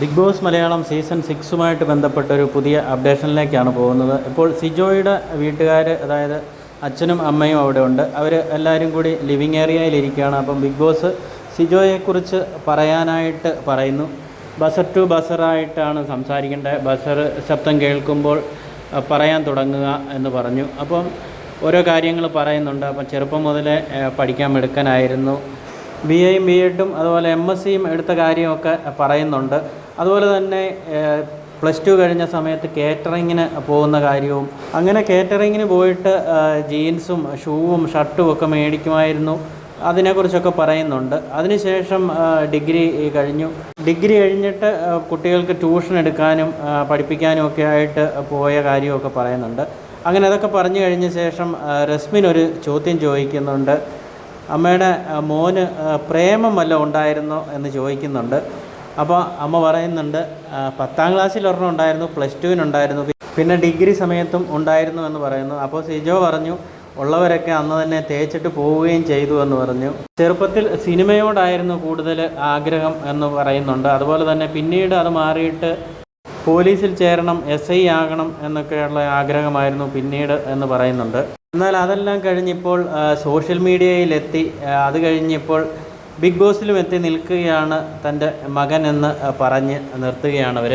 Big Boss Malayalam season സിക്സുമായിട്ട് ബന്ധപ്പെട്ടൊരു പുതിയ അപ്ഡേഷനിലേക്കാണ് പോകുന്നത്. ഇപ്പോൾ സിജോയുടെ വീട്ടുകാർ അതായത് അച്ഛനും അമ്മയും അവിടെ ഉണ്ട്. അവർ എല്ലാവരും കൂടി ലിവിങ് ഏരിയയിലിരിക്കുകയാണ് അപ്പം ബിഗ് ബോസ് സിജോയെക്കുറിച്ച് പറയാനായിട്ട് പറയുന്നു. ബസർ ടു ബസറായിട്ടാണ് സംസാരിക്കേണ്ടത്. ബസർ ശബ്ദം കേൾക്കുമ്പോൾ പറയാൻ തുടങ്ങുക എന്ന് പറഞ്ഞു. അപ്പം ഓരോ കാര്യങ്ങൾ പറയുന്നുണ്ട്. അപ്പം ചെറുപ്പം മുതലേ പഠിക്കാൻ എടുക്കാനായിരുന്നു ബി എയും ബി എഡും അതുപോലെ എം എസ് സിയും എടുത്ത കാര്യമൊക്കെ പറയുന്നുണ്ട്. അതുപോലെ തന്നെ പ്ലസ് ടു കഴിഞ്ഞ സമയത്ത് കേറ്ററിങ്ങിന് പോകുന്ന കാര്യവും അങ്ങനെ കേറ്ററിങ്ങിന് പോയിട്ട് ജീൻസും ഷൂവും ഷർട്ടും ഒക്കെ മേടിക്കുമായിരുന്നു. അതിനെക്കുറിച്ചൊക്കെ പറയുന്നുണ്ട്. അതിനുശേഷം ഡിഗ്രി കഴിഞ്ഞു. ഡിഗ്രി കഴിഞ്ഞിട്ട് കുട്ടികൾക്ക് ട്യൂഷൻ എടുക്കാനും പഠിപ്പിക്കാനും ഒക്കെ ആയിട്ട് പോയ കാര്യമൊക്കെ പറയുന്നുണ്ട്. അങ്ങനെ അതൊക്കെ പറഞ്ഞു കഴിഞ്ഞ ശേഷം റസ്മിൻ ഒരു ചോദ്യം ചോദിക്കുന്നുണ്ട്. അമ്മയുടെ മോന് പ്രേമം വല്ലതും ഉണ്ടായിരുന്നോ എന്ന് ചോദിക്കുന്നുണ്ട്. അപ്പോൾ അമ്മ പറയുന്നുണ്ട് പത്താം ക്ലാസ്സിൽ ഒരെണ്ണം ഉണ്ടായിരുന്നു പ്ലസ് ടുവിനുണ്ടായിരുന്നു പിന്നെ ഡിഗ്രി സമയത്തും ഉണ്ടായിരുന്നു എന്ന് പറയുന്നു. അപ്പോൾ സിജോ പറഞ്ഞു ഉള്ളവരൊക്കെ അന്ന് തന്നെ തേച്ചിട്ട് പോവുകയും ചെയ്തു എന്ന് പറഞ്ഞു. ചെറുപ്പത്തിൽ സിനിമയോടായിരുന്നു കൂടുതൽ ആഗ്രഹം എന്ന് പറയുന്നുണ്ട്. അതുപോലെ തന്നെ പിന്നീട് അത് മാറിയിട്ട് പോലീസിൽ ചേരണം എസ് ഐ ആകണം എന്നൊക്കെയുള്ള ആഗ്രഹമായിരുന്നു പിന്നീട് എന്ന് പറയുന്നുണ്ട്. എന്നാൽ അതെല്ലാം കഴിഞ്ഞിപ്പോൾ സോഷ്യൽ മീഡിയയിലെത്തി. അത് കഴിഞ്ഞിപ്പോൾ ബിഗ് ബോസിലും എത്തി നിൽക്കുകയാണ് തന്റെ മകൻ എന്ന് പറഞ്ഞ് നിർത്തുകയാണ് അവർ